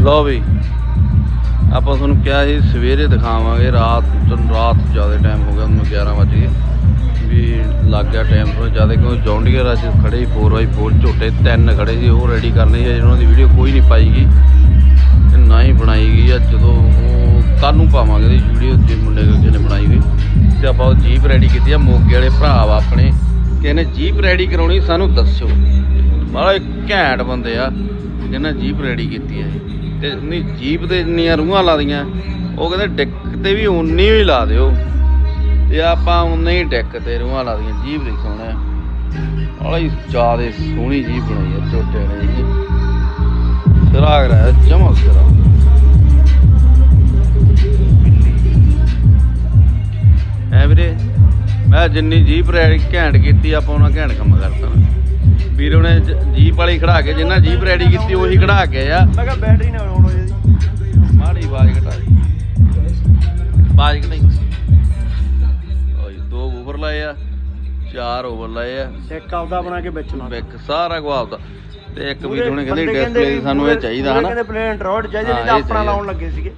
ਲਓ ਵੀ, ਆਪਾਂ ਤੁਹਾਨੂੰ ਕਿਹਾ ਸੀ ਸਵੇਰੇ ਦਿਖਾਵਾਂਗੇ, ਰਾਤ, ਤੁਹਾਨੂੰ ਰਾਤ ਜ਼ਿਆਦਾ ਟਾਈਮ ਹੋ ਗਿਆ ਹੁਣ 11 ਵਜ ਗਏ। ਵੀ ਲੱਗ ਗਿਆ ਟਾਈਮ ਤੋਂ ਜ਼ਿਆਦਾ ਕਿਉਂ ਜੌਂਡੀਅਰ ਅੱਜ ਖੜੇ 4x4 ਝੋਟੇ ਤਿੰਨ ਖੜੇ ਸੀ, ਉਹ ਰੈਡੀ ਕਰਨੇ ਸੀ ਉਹਨਾਂ ਦੀ ਵੀਡੀਓ ਕੋਈ ਨਹੀਂ ਪਾਈ ਗਈ ਤੇ ਨਾ ਹੀ ਬਣਾਈ ਗਈ ਆ ਜਦੋਂ ਉਹ ਕੱਲ ਨੂੰ ਪਾਵਾਂਗੇ ਦੀ ਵੀਡੀਓ ਤੇ ਮੁੰਡੇ ਕਿਸੇ ਨੇ ਬਣਾਈ ਹੋਈ। ਤੇ ਆਪਾਂ ਉਹ ਜੀਪ ਰੈਡੀ ਕੀਤੀ ਆ, ਮੋਗੇ ਵਾਲੇ ਭਰਾ ਵਾ ਆਪਣੇ ਕਹਿੰਦੇ ਜੀਪ ਰੈਡੀ ਕਰਾਉਣੀ, ਸਾਨੂੰ ਦੱਸਿਓ। ਬੜਾ ਘੈਂਟ ਬੰਦੇ ਆ, ਜਿਹਨਾਂ ਜੀਪ ਰੈਡੀ ਕੀਤੀ ਹੈ ਤੇ ਨਹੀਂ ਜੀਪ ਤੇ ਇੰਨੀਆਂ ਰੂਹਾਂ ਲਾਦੀਆਂ ਉਹ ਕਹਿੰਦੇ ਡਿੱਕ ਤੇ ਵੀ ਉਨੀ ਹੀ ਲਾ ਦਿਓ। ਤੇ ਆਪਾਂ ਉਨੇ ਹੀ ਡਿੱਕ ਤੇ ਰੂਹਾਂ ਲਾਦੀਆਂ ਜੀਪ ਦੇ ਸੋਹਣਾ ਬੜਾ ਜ਼ਿਆਦੇ ਸੋਹਣੀ ਜੀਪ ਬਣਾਈ ਆ ਛੋਟੇ ਨੇ ਜੀ। ਸਿਰਾ ਕਰਾ ਜਮਾ ਸਿਰਾ ਐ ਵੀਰੇ, ਮੈਂ ਜਿੰਨੀ ਜੀਪ ਰੈਡੀ ਘੈਂਟ ਕੀਤੀ, ਆਪਾਂ ਉਹਨਾਂ ਘੈਂਟ ਕੰਮ ਕਰਤਾ ਨਾ ਵੀਰ ਉਹਨੇ ਜੀਪ ਵਾਲੀ ਖੜਾ ਕੇ ਜਿੰਨਾ ਜੀਪ ਰੈਡੀ ਕੀਤੀ ਉਹੀ ਖੜਾ ਕੇ ਆ। ਮੈਂ ਕਿਹਾ ਬੈਟਰੀ ਨਾ ਆਉਣ ਹੋ ਜੀ ਮਾੜੀ ਆਵਾਜ਼ ਘਟਾ ਦੀ ਆਵਾਜ਼ ਘਟਾਈ। ਓਏ ਦੋ ਓਵਰ ਲਾਏ ਆ ਚਾਰ ਓਵਰ ਲਾਏ ਆ। ਇੱਕ ਆਪਦਾ ਬਣਾ ਕੇ ਵਿੱਚ ਲਾ ਇੱਕ ਸਾਰਾ ਕੁਝ ਆਪਦਾ। ਤੇ ਇੱਕ ਵੀ ਉਹਨੇ ਕਹਿੰਦੇ ਡਿਸਪਲੇ ਸਾਨੂੰ ਇਹ ਚਾਹੀਦਾ ਹਨਾ। ਕਹਿੰਦੇ ਪਲੇਨ ਰੋਡ ਚਾਹੀਦੇ ਨਹੀਂ ਤਾਂ ਆਪਣਾ। ਲਾਉਣ ਲੱਗੇ ਸੀਗੇ।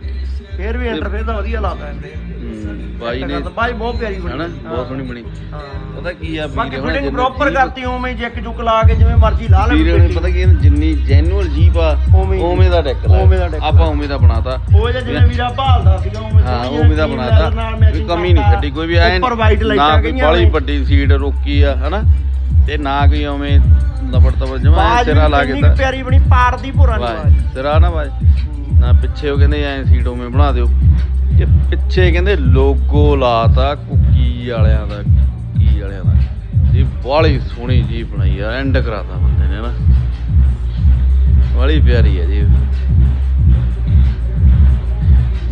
ਫੇਰ ਵੀ ਇੰਟਰਫੇਸ ਤਾਂ ਵਧੀਆ ਲਾਤਾ ਇਹਨੇ। ਹੂੰ, ਬਾਈ ਨੇ ਬਾਈ ਬਹੁਤ ਪਿਆਰੀ ਬਣੀ। ਹਨਾ ਬਹੁਤ ਸੋਹਣੀ ਬਣੀ। ਹਾਂ। ਪਤਾ ਕੀ ਆ ਬਾਕੀ ਵੀਰੇ ਹੁਣ ਫਿਟਿੰਗ ਜਿੰਨੀ ਪ੍ਰੋਪਰ ਕਰਤੀ ਉਵੇਂ ਜੈਕ ਜੁਕ ਲਾ ਕੇ ਜਿਵੇਂ ਮਰਜ਼ੀ ਲਾ ਲੈ ਵੀਰੇ ਨੇ ਪਤਾ ਕੀ ਆ, ਜਿੰਨੀ ਜੈਨੂਅਲ ਜੀਪ ਆ ਉਵੇਂ ਹੀ- ਉਵੇਂ ਦਾ ਡੈਕ ਲਾਇਆ ਉਵੇਂ ਦਾ deck ਆਪਾਂ ਉਵੇਂ ਦਾ ਬਣਾਤਾ। ਉਹ ਜਿਹਾ ਜਿਵੇਂ ਵੀਰਾ ਭਾਲਦਾ ਸੀਗਾ ਉਵੇਂ ਹਾਂ ਸੋਹਣੀ ਉਵੇਂ ਦਾ ਜਿਹੀ ਬਣਾਤਾ। leather ਨਾਲ ਕੋਈ matching ਕਮੀ ਨਹੀਂ ਕਰਤਾ। ਛੱਡੀ ਕੋਈ ਵੀ ਐ ਉੱਪਰ ਨਾ ਲਾਈਟਾਂ ਕੋਈ ਗਈਆਂ ਬੜੀ ਨੇ। ਵੱਡੀ ਸੀਟ ਰੋਕੀ ਆ ਹਨਾ? ਤੇ ਨਾ ਕੋਈ ਉਵੇਂ ਲਬੜ ਤਬੜ ਜਮਾ ਬਾਜ ਸਿਰਾ ਲਾ ਵੀ ਕੇ ਇੰਨੀ ਤਾਂ ਕੁ ਪਿਆਰੀ ਬਣੀ ਪਾੜ ਦੀ ਭੁਰਾ ਨਹੀਂ ਵਾਹ ਸਿਰਾ ਨਾ ਵਾਜ। ਨਾ ਪਿੱਛੇ ਉਹ ਕਹਿੰਦੇ ਐ ਸੀਟ ਉਵੇਂ ਬਣਾ ਦਿਓ। ਤੇ ਪਿੱਛੇ ਕਹਿੰਦੇ ਲੋਗੋ ਲਾਤਾ ਕੁੱਕੀ ਵਾਲਿਆਂ ਦਾ ਕੁੱਕੀ ਵਾਲਿਆਂ ਦਾ। ਇਹ ਬਾਲੀ ਸੋਹਣੀ ਜੀ ਬਣਾਈ ਆ ਐਂਡ ਕਰਾਤਾ ਬੰਦੇ ਨੇ ਨਾ। ਬਾਲੀ ਪਿਆਰੀ ਹੈ ਜੀ।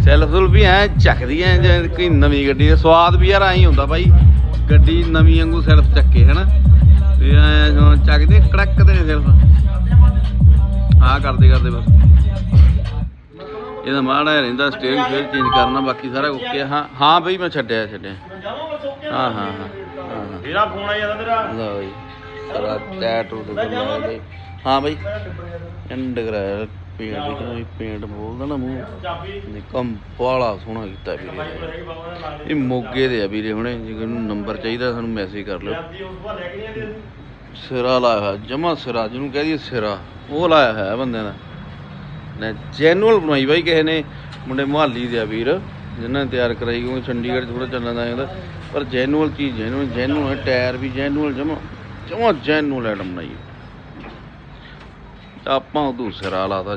ਸੈਲਫ ਸੁਲ ਵੀ ਐ ਚੱਕਦੀ ਐ ਜਿਵੇਂ ਕੋਈ ਨਵੀਂ ਗੱਡੀ ਦਾ ਸਵਾਦ ਵੀ ਯਾਰ ਐਂ ਹੁੰਦਾ ਬਾਈ। ਗੱਡੀ ਨਵੀਂ ਵਾਂਗੂ ਸੈਲਫ ਚੱਕੇ, ਹਨਾ? ਤੇ ਐ ਜਦੋਂ ਚੱਕਦੇ, ਕੜਕਦੇ ਨੇ ਸੈਲਫ ਆ ਕਰਦੇ ਕਰਦੇ ਬਸ। ਇਹਦਾ ਮਾੜਾ ਜਿਹਾ ਰਹਿੰਦਾ ਸਟੇਰਿੰਗ ਫੇਰ ਚੇਂਜ ਕਰਨਾ ਬਾਕੀ ਸਾਰਾ ਓਕੇ। ਹਾਂ ਹਾਂ ਬਈ ਮੈਂ ਛੱਡਿਆ ਛੱਡਿਆ। ਹਾਂ ਹਾਂ ਹਾਂ ਹਾਂ ਹਾਂ। ਮੇਰਾ ਫੋਨ ਆ ਜਾਂਦਾ ਤੇਰਾ। ਲਓ ਜੀ ਸਾਰਾ ਟੈਟੂ ਹਾਂ ਬਈ। ਐਂਡ ਕਰਾਇਆ ਪੇਂਟ ਦੇਖਣਾ ਵੀ ਪੇਂਟ ਬੋਲਦਾ ਨਾ ਮੂੰਹ। ਨਿਕਮ ਬਾਲਾ ਸੋਹਣਾ ਕੀਤਾ ਵੀਰੇ। ਨੇ। ਇਹ ਮੋਗੇ ਦੇ ਆ ਵੀਰੇ ਹੁਣੇ ਜੇ ਨੂੰ ਨੰਬਰ ਚਾਹੀਦਾ ਸਾਨੂੰ ਮੈਸੇਜ ਕਰ ਲਿਓ। ਸਿਰਾ ਲਾਇਆ ਜਮਾ ਸਿਰਾ ਜਿਹਨੂੰ ਕਹਦੀ ਸਿਰਾ। ਉਹ ਲਾਇਆ ਹੋਇਆ ਬੰਦੇ ਦਾ। ਨੇ ਜੈਨੂਅਲ ਬਣਾਈ ਬਾਈ ਕਿਸੇ ਨੇ, ਮੁੰਡੇ ਮੁਹਾਲੀ ਦੇ ਆ ਵੀਰ, ਜਿਨ੍ਹਾਂ ਨੇ ਤਿਆਰ ਕਰਾਈ, ਕਿਉਂਕਿ ਚੰਡੀਗੜ੍ਹ ਥੋੜਾ ਚੱਲਣ ਦਾ ਜਾਂਦਾ। ਪਰ ਜੈਨੂਅਲ ਚੀਜ਼ ਜੈਨੂਅਲ ਜੈਨੂਅਲ ਟਾਇਰ ਵੀ ਜੈਨੂਅਲ, ਜਮਾ ਜਮਾ ਜੈਨੂਅਲ ਐਟਮ ਬਣਾਈ। ਆਪਾਂ ਉਦੋਂ ਸਿਰਾ ਲਾਤਾ